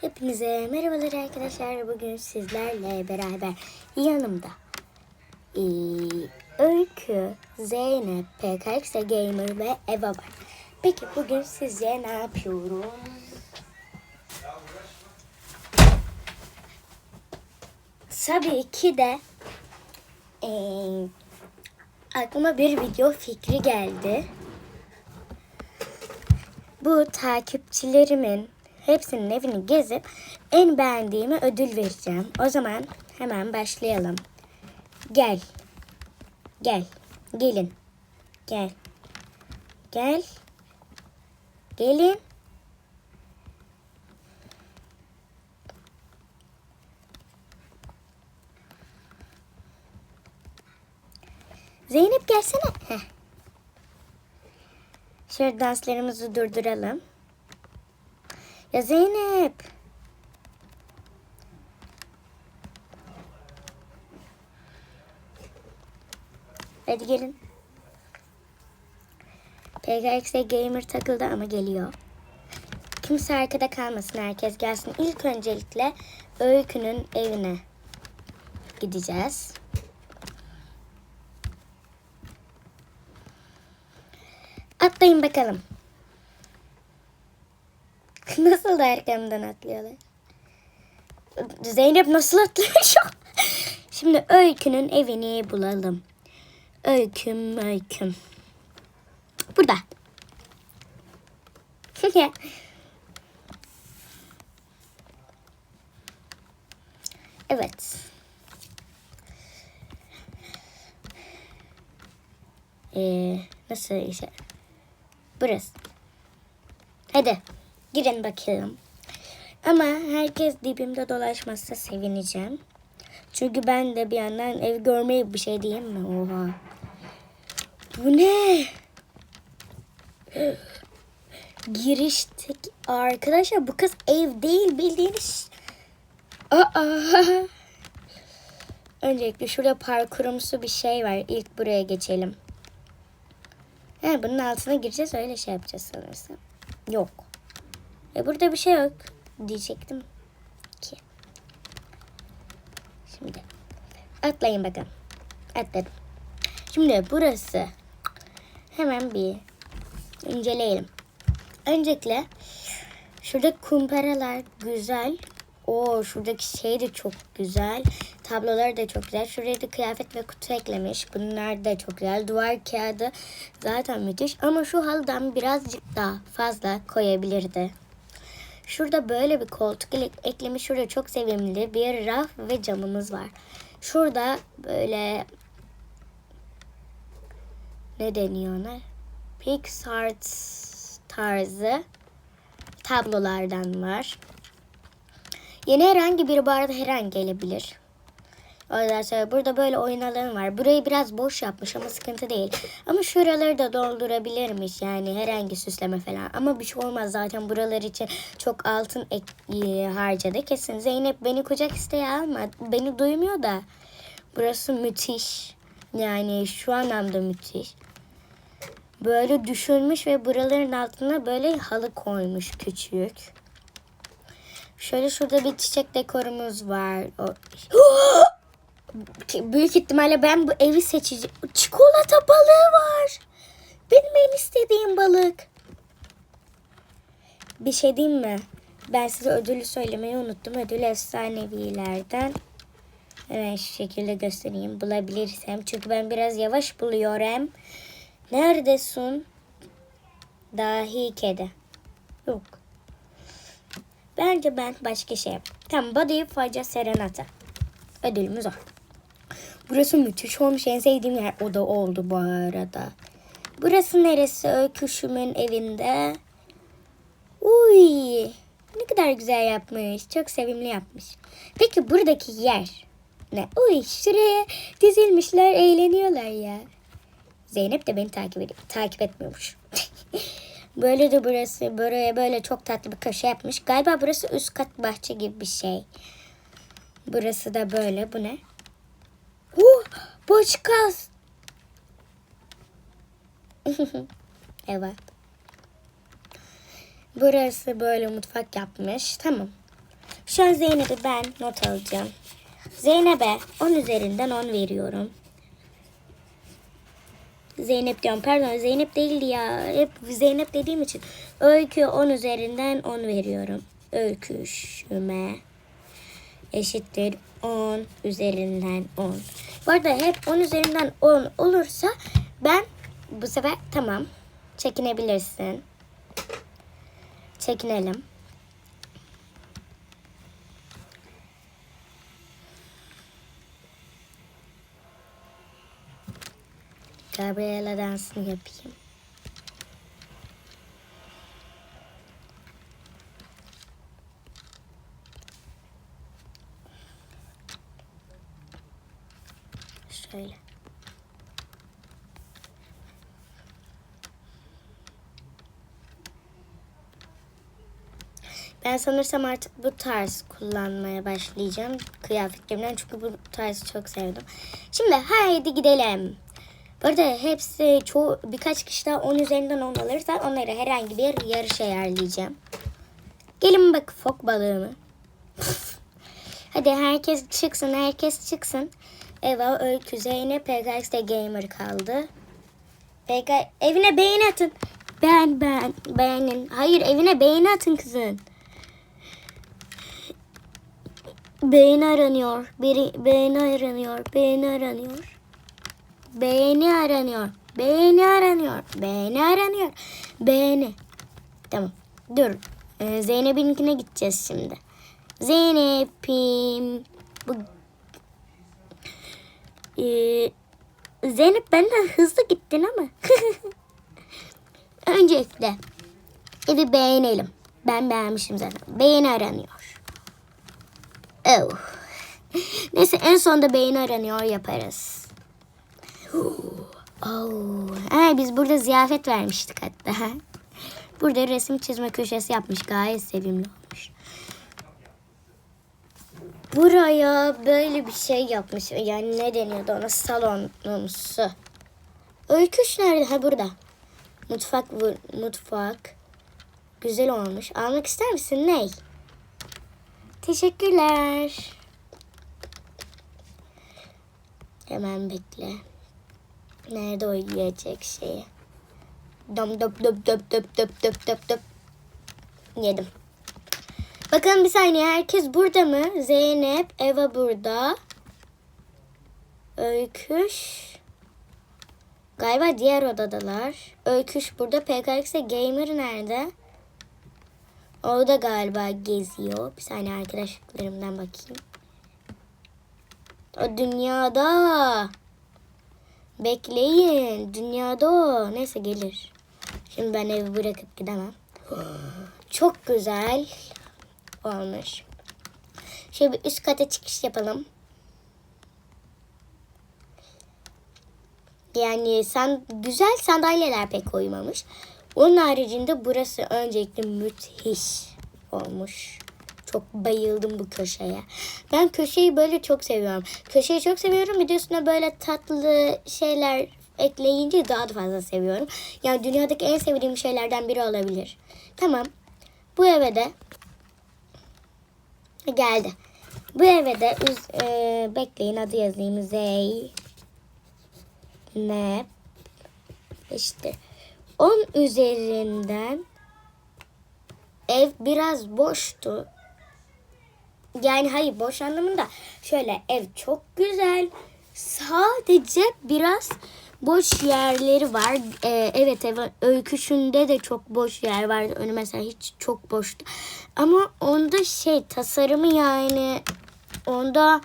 Hepinize merhabalar arkadaşlar. Bugün sizlerle beraber yanımda ee, Öykü, Zeynep, PKX Gamer ve Eva var. Peki bugün sizce ne yapıyoruz? Tabii ki de ee, aklıma bir video fikri geldi. Bu takipçilerimin hepsinin evini gezip en beğendiğime ödül vereceğim. O zaman hemen başlayalım. Gel. Gel. Gelin. Gel. Gel. Gelin. Zeynep gelsene. Heh. Şöyle danslarımızı durduralım. Ya Zeynep. Hadi gelin. PKX'e gamer takıldı ama geliyor. Kimse arkada kalmasın herkes gelsin. İlk öncelikle Öykü'nün evine gideceğiz. Atlayın bakalım. Nasıl da arkamdan atlıyorlar. Zeynep nasıl atlıyor? Şimdi Öykü'nün evini bulalım. Öyküm, öyküm. Burada. evet. Ee, nasıl işe? Burası. Hadi girin bakalım. Ama herkes dibimde dolaşmazsa sevineceğim. Çünkü ben de bir yandan ev görmeyi bir şey diyeyim mi? Oha. Bu ne? Giriştik. Arkadaşlar bu kız ev değil bildiğiniz. Aa. Öncelikle şurada parkurumsu bir şey var. İlk buraya geçelim. He, bunun altına gireceğiz öyle şey yapacağız sanırsam. Yok. E burada bir şey yok diyecektim ki. Şimdi atlayın bakalım. Atladım. Şimdi burası hemen bir inceleyelim. Öncelikle şurada kumparalar güzel. O şuradaki şey de çok güzel. Tabloları da çok güzel. Şuraya da kıyafet ve kutu eklemiş. Bunlar da çok güzel. Duvar kağıdı zaten müthiş. Ama şu halıdan birazcık daha fazla koyabilirdi. Şurada böyle bir koltuk eklemiş. Şurada çok sevimli bir raf ve camımız var. Şurada böyle ne deniyor ona? Pixar tarzı tablolardan var. Yeni herhangi biri bu arada her an gelebilir. Sonra burada böyle oyun alanı var. Burayı biraz boş yapmış ama sıkıntı değil. Ama şuraları da doldurabilirmiş yani herhangi süsleme falan. Ama bir şey olmaz zaten buralar için çok altın ek- e, harcadı. Kesin Zeynep beni kucak isteği alma. Beni duymuyor da. Burası müthiş. Yani şu anlamda müthiş. Böyle düşünmüş ve buraların altına böyle halı koymuş küçük. Şöyle şurada bir çiçek dekorumuz var. O... Büyük ihtimalle ben bu evi seçeceğim. Çikolata balığı var. Benim en istediğim balık. Bir şey diyeyim mi? Ben size ödülü söylemeyi unuttum. Ödül efsanevilerden. Hemen şu şekilde göstereyim. Bulabilirsem. Çünkü ben biraz yavaş buluyorum. Neredesin? Dahi kedi. Yok. Bence ben başka şey yap. Tamam Body Faca Serenata. Ödülümüz o. Burası müthiş olmuş. En sevdiğim yer o da oldu bu arada. Burası neresi? Öyküşümün evinde. Uy. Ne kadar güzel yapmış. Çok sevimli yapmış. Peki buradaki yer ne? Uy şuraya dizilmişler eğleniyorlar ya. Zeynep de beni takip ediyor. Takip etmiyormuş. böyle de burası buraya böyle çok tatlı bir köşe yapmış. Galiba burası üst kat bahçe gibi bir şey. Burası da böyle. Bu ne? Oh, boçkaz. evet. Burası böyle mutfak yapmış. Tamam. Şu an Zeynep'i ben not alacağım. Zeynep'e 10 üzerinden 10 veriyorum. Zeynep diyorum pardon Zeynep değildi ya. Hep Zeynep dediğim için. Öykü 10 üzerinden 10 veriyorum. Öyküşüme eşittir 10 üzerinden 10. Bu arada hep 10 üzerinden 10 olursa ben bu sefer tamam çekinebilirsin. Çekinelim. Gabriela dansını yapayım. Şöyle. Ben sanırsam artık bu tarz kullanmaya başlayacağım kıyafetlerimden çünkü bu tarzı çok sevdim. Şimdi haydi gidelim. Bu arada hepsi çoğu birkaç kişi daha 10 üzerinden 10 alırsa onları herhangi bir yarışa ayarlayacağım. Gelin bak fok balığımı. Hadi herkes çıksın, herkes çıksın. Eva, Öykü, Zeynep, PKX'de Gamer kaldı. PK evine beğeni atın. Ben ben beğenin. Hayır evine beğeni atın kızın. Beğeni aranıyor. Biri, beğeni aranıyor. Beğeni aranıyor. Beğeni aranıyor. Beğeni aranıyor. Beğeni aranıyor. Beğeni. Tamam. Dur. Ee, Zeynep'inkine gideceğiz şimdi. Zeynep'im. Bu... Ee, Zeynep benden hızlı gittin ama. Öncelikle evi beğenelim. Ben beğenmişim zaten. Beğeni aranıyor. Oh. Neyse en sonunda beğeni aranıyor yaparız. Oh. Ha, biz burada ziyafet vermiştik hatta. Burada resim çizme köşesi yapmış. Gayet sevimli olmuş. Buraya böyle bir şey yapmış. Yani ne deniyordu ona? Salonumsu. Öyküş nerede? Ha burada. Mutfak mutfak. Güzel olmuş. Almak ister misin? Ney? Teşekkürler. Hemen bekle. Nerede o yiyecek şeyi? Dom dop dop dop dop dop dop dop dop. Yedim. Bakalım bir saniye herkes burada mı? Zeynep, Eva burada. Öyküş. Galiba diğer odadalar. Öyküş burada. PKX'e Gamer nerede? O da galiba geziyor. Bir saniye arkadaşlarımdan bakayım. O dünyada. Bekleyin. Dünyada o. Neyse gelir. Şimdi ben evi bırakıp gidemem. Çok güzel olmuş. Şöyle bir üst kata çıkış yapalım. Yani san, güzel sandalyeler pek uymamış. Onun haricinde burası öncelikle müthiş olmuş. Çok bayıldım bu köşeye. Ben köşeyi böyle çok seviyorum. Köşeyi çok seviyorum. Bir de üstüne böyle tatlı şeyler ekleyince daha da fazla seviyorum. Yani dünyadaki en sevdiğim şeylerden biri olabilir. Tamam. Bu eve de geldi. Bu eve de üz, e, bekleyin adı yazayım. Zey ne işte 10 üzerinden ev biraz boştu. Yani hayır boş anlamında şöyle ev çok güzel. Sadece biraz boş yerleri var. Ee, evet ev öyküşünde de çok boş yer vardı. Önü mesela hiç çok boştu. Ama onda şey tasarımı yani onda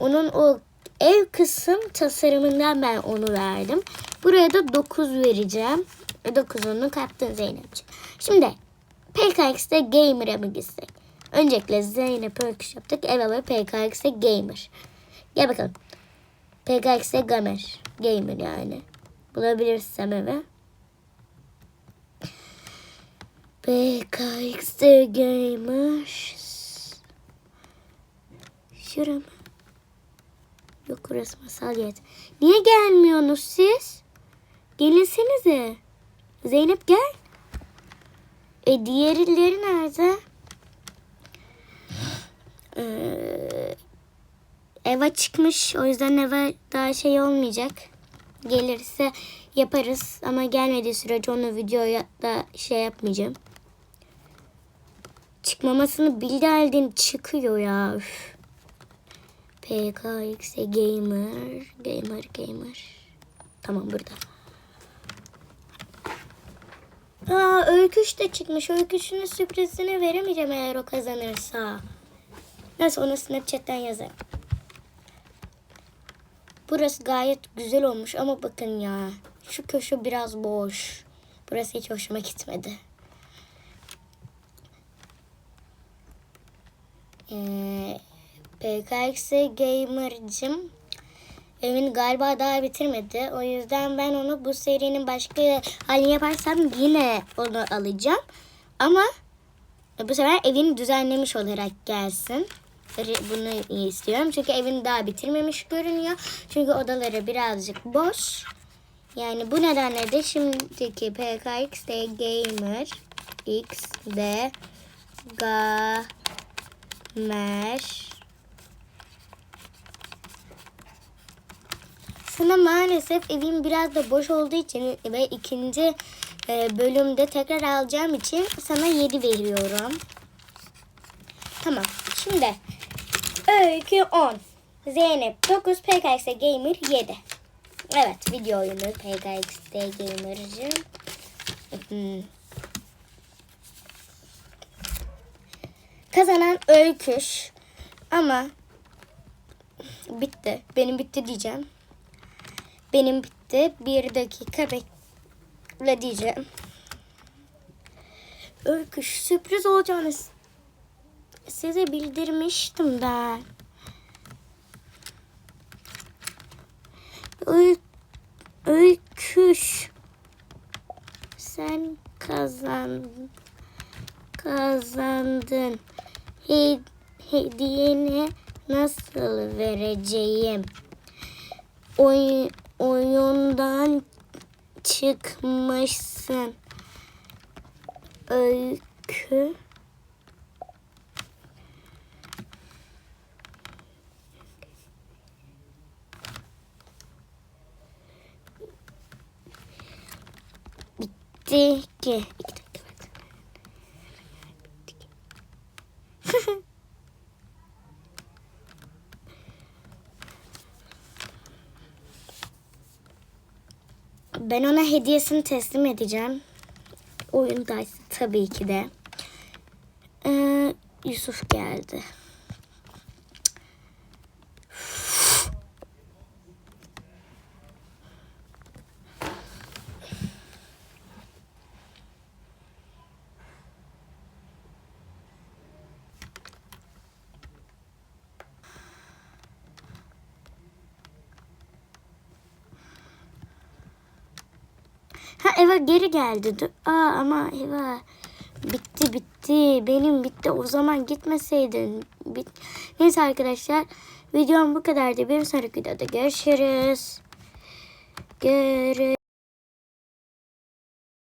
onun o ev kısım tasarımından ben onu verdim. Buraya da 9 vereceğim. 9'unu kaptın Zeynep'ciğim. Şimdi PKX'de Gamer'a mı gitsek? Öncelikle Zeynep ölküş yaptık. Eva ve PKX'de Gamer. Gel bakalım. PKX'de Gamer. Gamer yani. Bulabilirsem eve. PKX'de Gamer. Şura mı? Yok orası masaliyet. Niye gelmiyorsunuz siz? Gelinsenize. Zeynep gel. E diğerleri nerede? Ee, Eva çıkmış. O yüzden Eva daha şey olmayacak. Gelirse yaparız ama gelmediği sürece onu videoya da şey yapmayacağım. Çıkmamasını bildi halde çıkıyor ya. Üf. PKX Gamer. Gamer Gamer. Tamam burada. Aa öyküş de çıkmış. Öyküşünün sürprizini veremeyeceğim eğer o kazanırsa. Neyse onu Snapchat'ten yazarım. Burası gayet güzel olmuş ama bakın ya. Şu köşe biraz boş. Burası hiç hoşuma gitmedi. Ee, PKX Gamer'cım evini galiba daha bitirmedi. O yüzden ben onu bu serinin başka halini yaparsam yine onu alacağım. Ama bu sefer evini düzenlemiş olarak gelsin. Bunu istiyorum. Çünkü evini daha bitirmemiş görünüyor. Çünkü odaları birazcık boş. Yani bu nedenle de şimdiki PKXD Gamer XD Gamer Sana maalesef evim biraz da boş olduğu için ve ikinci e, bölümde tekrar alacağım için sana 7 veriyorum. Tamam. Şimdi Öykü 10. Zeynep 9. PKX Gamer 7. Evet video oyunu PKX Gamer'cığım. Hmm. Kazanan Öyküş. Ama bitti. Benim bitti diyeceğim. Benim bitti. Bir dakika bekle diyeceğim. Öyküş sürpriz olacağını size bildirmiştim ben. Öy, öyküş. Sen kazandın. Kazandın. He, hediyeni nasıl vereceğim? Oy, oyundan çıkmışsın. Öykü. Bitti ki. Ben ona hediyesini teslim edeceğim. Oyundaysa tabii ki de. Ee, Yusuf geldi. Ha Eva geri geldi. Dur- Aa ama Eva bitti bitti. Benim bitti. O zaman gitmeseydin. Bit Neyse arkadaşlar. Videom bu kadardı. Bir sonraki videoda görüşürüz. Görüşürüz.